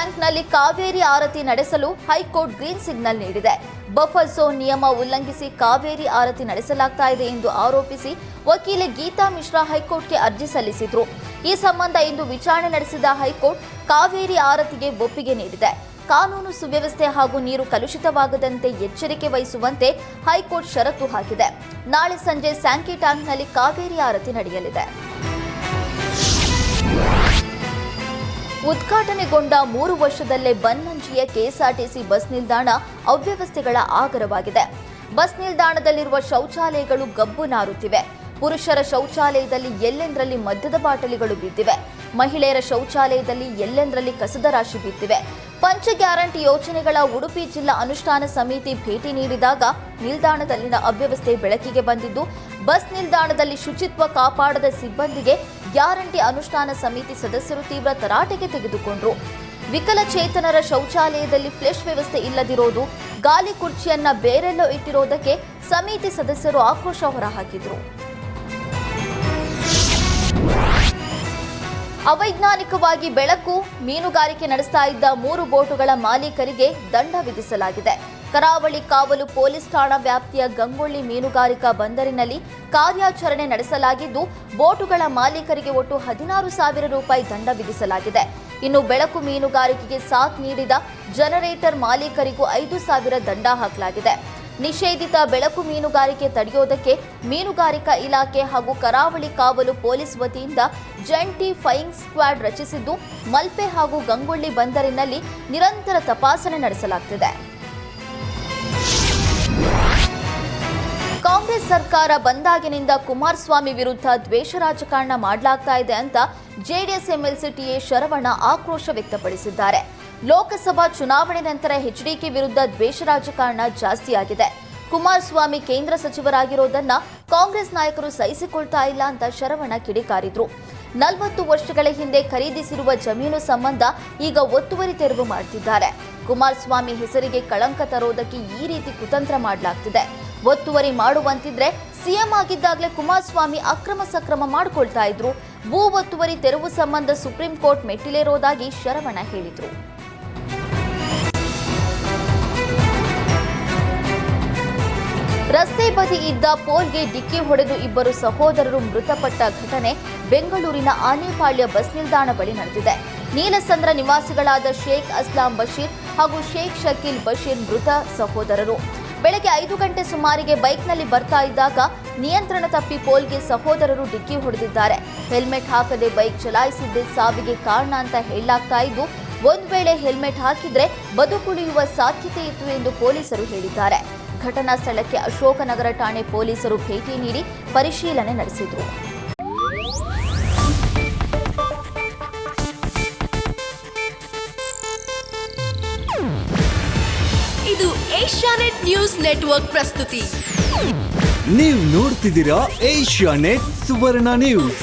ಟ್ಯಾಂಕ್ನಲ್ಲಿ ಕಾವೇರಿ ಆರತಿ ನಡೆಸಲು high court green signal ನೀಡಿದೆ. Buffer zone ನಿಯಮ ಉಲ್ಲಂಘಿಸಿ ಕಾವೇರಿ ಆರತಿ ನಡೆಸಲಾಗ್ತಾ ಇದೆ ಎಂದು ಆರೋಪಿಸಿ ವಕೀಲೆ ಗೀತಾ ಮಿಶ್ರಾ ಹೈಕೋರ್ಟ್ಗೆ ಅರ್ಜಿ ಸಲ್ಲಿಸಿದ್ರು. ಈ ಸಂಬಂಧ ಇಂದು ವಿಚಾರಣೆ ನಡೆಸಿದ ಹೈಕೋರ್ಟ್ ಕಾವೇರಿ ಆರತಿಗೆ ಒಪ್ಪಿಗೆ ನೀಡಿದೆ. ಕಾನೂನು ಸುವ್ಯವಸ್ಥೆ ಹಾಗೂ ನೀರು ಕಲುಷಿತವಾಗದಂತೆ ಎಚ್ಚರಿಕೆ ವಹಿಸುವಂತೆ ಹೈಕೋರ್ಟ್ ಷರತ್ತು ಹಾಕಿದೆ. ನಾಳೆ ಸಂಜೆ ಸ್ಯಾಂಕಿ ಟ್ಯಾಂಕ್ನಲ್ಲಿ ಕಾವೇರಿ ಆರತಿ ನಡೆಯಲಿದೆ. ಉದ್ಘಾಟನೆಗೊಂಡ ಮೂರು ವರ್ಷದಲ್ಲೇ ಬನ್ನಂಜಿಯ ಕೆಎಸ್ಆರ್ಟಿಸಿ ಬಸ್ ನಿಲ್ದಾಣ ಅವ್ಯವಸ್ಥೆಗಳ ಆಗರವಾಗಿದೆ. ಬಸ್ ನಿಲ್ದಾಣದಲ್ಲಿರುವ ಶೌಚಾಲಯಗಳು ಗಬ್ಬು ನಾರುತ್ತಿವೆ. ಪುರುಷರ ಶೌಚಾಲಯದಲ್ಲಿ ಎಲ್ಲೆಂದರಲ್ಲಿ ಮದ್ಯದ ಬಾಟಲಿಗಳು ಬಿದ್ದಿವೆ. ಮಹಿಳೆಯರ ಶೌಚಾಲಯದಲ್ಲಿ ಎಲ್ಲೆಂದರಲ್ಲಿ ಕಸದ ರಾಶಿ ಬಿದ್ದಿವೆ. ಪಂಚ ಗ್ಯಾರಂಟಿ ಯೋಜನೆಗಳ ಉಡುಪಿ ಜಿಲ್ಲಾ ಅನುಷ್ಠಾನ ಸಮಿತಿ ಭೇಟಿ ನೀಡಿದಾಗ ನಿಲ್ದಾಣದಲ್ಲಿನ ಅವ್ಯವಸ್ಥೆ ಬೆಳಕಿಗೆ ಬಂದಿದ್ದು, ಬಸ್ ನಿಲ್ದಾಣದಲ್ಲಿ ಶುಚಿತ್ವ ಕಾಪಾಡದ ಸಿಬ್ಬಂದಿಗೆ ಗ್ಯಾರಂಟಿ ಅನುಷ್ಠಾನ ಸಮಿತಿ ಸದಸ್ಯರು ತೀವ್ರ ತರಾಟೆಗೆ ತೆಗೆದುಕೊಂಡ್ರು. ವಿಕಲಚೇತನರ ಶೌಚಾಲಯದಲ್ಲಿ ಫ್ಲೆಶ್ ವ್ಯವಸ್ಥೆ ಇಲ್ಲದಿರೋದು, ಗಾಲಿ ಕುರ್ಚಿಯನ್ನ ಬೇರೆಲ್ಲೋ ಇಟ್ಟಿರೋದಕ್ಕೆ ಸಮಿತಿ ಸದಸ್ಯರು ಆಕ್ರೋಶ ಹೊರಹಾಕಿದ್ರು. ಅವೈಜ್ಞಾನಿಕವಾಗಿ ಬೆಳಕು, ಮೀನುಗಾರಿಕೆ ನಡೆಸ್ತಾ ಇದ್ದ ಮೂರು ಬೋಟುಗಳ ಮಾಲೀಕರಿಗೆ ದಂಡ ವಿಧಿಸಲಾಗಿದೆ. ಕರಾವಳಿ ಕಾವಲು ಪೊಲೀಸ್ ಠಾಣಾ ವ್ಯಾಪ್ತಿಯ ಗಂಗೊಳ್ಳಿ ಮೀನುಗಾರಿಕಾ ಬಂದರಿನಲ್ಲಿ ಕಾರ್ಯಾಚರಣೆ ನಡೆಸಲಾಗಿದ್ದು, ಬೋಟುಗಳ ಮಾಲೀಕರಿಗೆ ಒಟ್ಟು ಹದಿನಾರು ಸಾವಿರ ರೂಪಾಯಿ ದಂಡ ವಿಧಿಸಲಾಗಿದೆ. ಇನ್ನು ಬೆಳಕು ಮೀನುಗಾರಿಕೆಗೆ ಸಾಥ್ ನೀಡಿದ ಜನರೇಟರ್ ಮಾಲೀಕರಿಗೂ ಐದು ಸಾವಿರ ದಂಡ ಹಾಕಲಾಗಿದೆ. ನಿಷೇಧಿತ ಬೆಳಕು ಮೀನುಗಾರಿಕೆ ತಡೆಯೋದಕ್ಕೆ ಮೀನುಗಾರಿಕಾ ಇಲಾಖೆ ಹಾಗೂ ಕರಾವಳಿ ಕಾವಲು ಪೊಲೀಸ್ ವತಿಯಿಂದ ಜಂಟಿ ಫೈಯಿಂಗ್ ಸ್ಕ್ವಾಡ್ ರಚಿಸಿದ್ದು, ಮಲ್ಪೆ ಹಾಗೂ ಗಂಗೊಳ್ಳಿ ಬಂದರಿನಲ್ಲಿ ನಿರಂತರ ತಪಾಸಣೆ ನಡೆಸಲಾಗುತ್ತಿದೆ ಸರ್ಕಾರ ಬಂದಾಗಿನಿಂದ ಕುಮಾರಸ್ವಾಮಿ ವಿರುದ್ಧ ದ್ವೇಷ ರಾಜಕಾರಣ ಮಾಡಲಾಗ್ತಾ ಇದೆ ಅಂತ ಜೆಡಿಎಸ್ ಎಂಎಲ್ಸಿ ಟಿಎ ಶರವಣ ಆಕ್ರೋಶ ವ್ಯಕ್ತಪಡಿಸಿದ್ದಾರೆ. ಲೋಕಸಭಾ ಚುನಾವಣೆ ನಂತರ ಎಚ್ಡಿಕೆ ವಿರುದ್ಧ ದ್ವೇಷ ರಾಜಕಾರಣ ಜಾಸ್ತಿಯಾಗಿದೆ ಕುಮಾರಸ್ವಾಮಿ ಕೇಂದ್ರ ಸಚಿವರಾಗಿರೋದನ್ನ ಕಾಂಗ್ರೆಸ್ ನಾಯಕರು ಸಹಿಸಿಕೊಳ್ತಾ ಇಲ್ಲ ಅಂತ ಶರವಣ ಕಿಡಿಕಾರಿದ್ರು. ನಲವತ್ತು ವರ್ಷಗಳ ಹಿಂದೆ ಖರೀದಿಸಿರುವ ಜಮೀನು ಸಂಬಂಧ ಈಗ ಒತ್ತುವರಿ ತೆರವು ಮಾಡ್ತಿದ್ದಾರೆ. ಕುಮಾರಸ್ವಾಮಿ ಹೆಸರಿಗೆ ಕಳಂಕ ತರೋದಕ್ಕೆ ಈ ರೀತಿ ಕುತಂತ್ರ ಮಾಡಲಾಗ್ತಿದೆ. ಒತ್ತುವರಿ ಮಾಡುವಂತಿದ್ರೆ ಸಿಎಂ ಆಗಿದ್ದಾಗಲೇ ಕುಮಾರಸ್ವಾಮಿ ಅಕ್ರಮ ಸಕ್ರಮ ಮಾಡಿಕೊಳ್ತಾ ಇದ್ರು. ಭೂ ಒತ್ತುವರಿ ತೆರವು ಸಂಬಂಧ ಸುಪ್ರೀಂ ಕೋರ್ಟ್ ಮೆಟ್ಟಿಲೇರೋದಾಗಿ ಶರವಣ ಹೇಳಿದ್ರು. ರಸ್ತೆ ಬದಿ ಇದ್ದ ಪೋಲ್ಗೆ ಡಿಕ್ಕಿ ಹೊಡೆದು ಇಬ್ಬರು ಸಹೋದರರು ಮೃತಪಟ್ಟ ಘಟನೆ ಬೆಂಗಳೂರಿನ ಆನೆಪಾಳ್ಯ ಬಸ್ ನಿಲ್ದಾಣ ಬಳಿ ನಡೆದಿದೆ. ನೀಲಸಂದ್ರ ನಿವಾಸಿಗಳಾದ ಶೇಖ್ ಅಸ್ಲಾಂ ಬಶೀರ್ ಹಾಗೂ ಶೇಖ್ ಶಕೀಲ್ ಬಶೀರ್ ಮೃತ ಸಹೋದರರು. ಬೆಳಗ್ಗೆ ಐದು ಗಂಟೆ ಸುಮಾರಿಗೆ ಬೈಕ್ನಲ್ಲಿ ಬರ್ತಾ ಇದ್ದಾಗ ನಿಯಂತ್ರಣ ತಪ್ಪಿ ಪೋಲ್ಗೆ ಸಹೋದರರು ಡಿಕ್ಕಿ ಹೊಡೆದಿದ್ದಾರೆ. ಹೆಲ್ಮೆಟ್ ಹಾಕದೆ ಬೈಕ್ ಚಲಾಯಿಸಿದ್ದೇ ಸಾವಿಗೆ ಕಾರಣ ಅಂತ ಹೇಳಲಾಗ್ತಾ ಇದ್ದು, ಒಂದು ವೇಳೆ ಹೆಲ್ಮೆಟ್ ಹಾಕಿದ್ರೆ ಬದುಕುಳಿಯುವ ಸಾಧ್ಯತೆ ಇತ್ತು ಎಂದು ಪೊಲೀಸರು ಹೇಳಿದ್ದಾರೆ. ಘಟನಾ ಸ್ಥಳಕ್ಕೆ ಅಶೋಕನಗರ ಠಾಣೆ ಪೊಲೀಸರು ಭೇಟಿ ನೀಡಿ ಪರಿಶೀಲನೆ ನಡೆಸಿದರು. ಇದು ಏಷ್ಯಾನೆಟ್ ನ್ಯೂಸ್ ನೆಟ್ವರ್ಕ್ ಪ್ರಸ್ತುತಿ. ನೀವು ನೋಡ್ತಿದ್ದೀರಾ ಏಷ್ಯಾ ನೆಟ್ ಸುವರ್ಣ ನ್ಯೂಸ್.